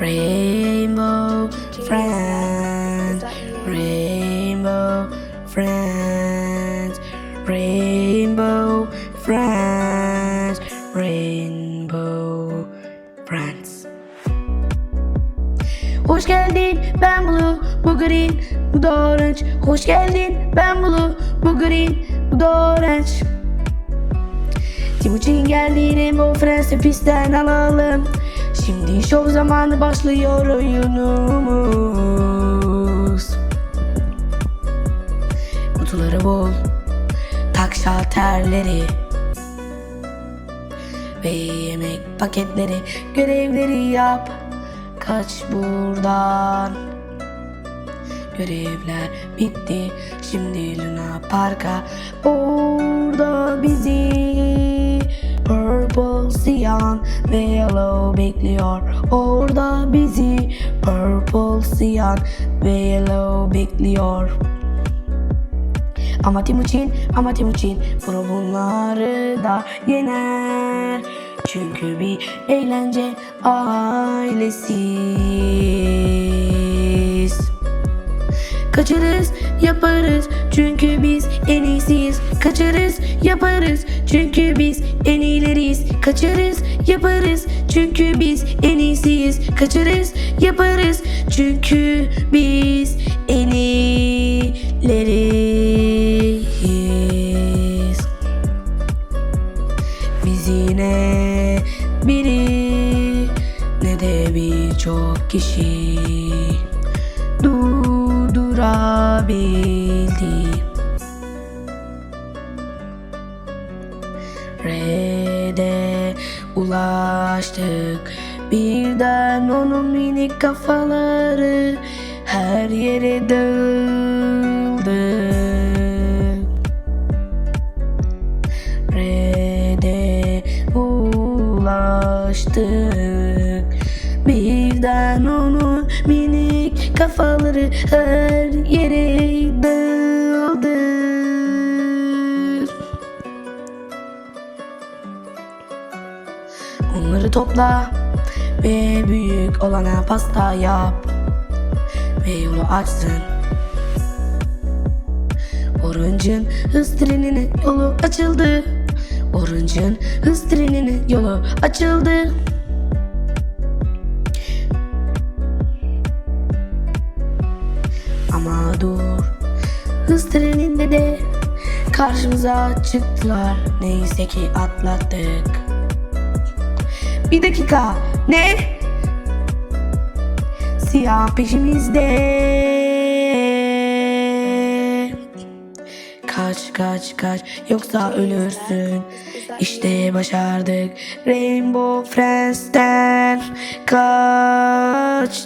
Rainbow friends, rainbow friends, rainbow friends, rainbow friends. Hoş geldin ben Blue, bu green, bu da orange. Hoş geldin ben Blue, bu green, bu da orange. Timuçin geldi Rainbow Friends'i pistten alalım. Şimdi şov zamanı başlıyor oyunumuz. Kutuları bol, tak şalterleri ve yemek paketleri, görevleri yap. Kaç buradan. Görevler bitti. Şimdi Luna Park'a orada Cyan ve Yellow bekliyor Orada bizi Purple, Cyan ve Yellow bekliyor ama Timuçin, ama Timuçin bunu bunları da yener. Çünkü bir eğlence ailesiz. Kaçarız, yaparız çünkü biz en iyisiyiz. Kaçarız, yaparız çünkü biz en iyileriyiz. Kaçarız, yaparız çünkü biz en iyisiyiz. Kaçarız, yaparız çünkü biz en iyileriyiz. Biz yine biri ne de birçok kişi durdurabildi. Red'e ulaştık. Birden onun minik kafaları her yere dağıldı. Red'e ulaştık Birden onun minik kafaları her yere dağıldı Onları topla ve büyük olana pasta yap ve yolu açsın. Orange'ın hız treninin yolu açıldı. Orange'ın hız treninin yolu açıldı. Ama dur, hız treninde de karşımıza çıktılar. Neyse ki atlattık. Bir dakika. Ne? Siyah peşimizde. Kaç kaç kaç yoksa ölürsün. İşte başardık. Rainbow Friends'ten kaçtık.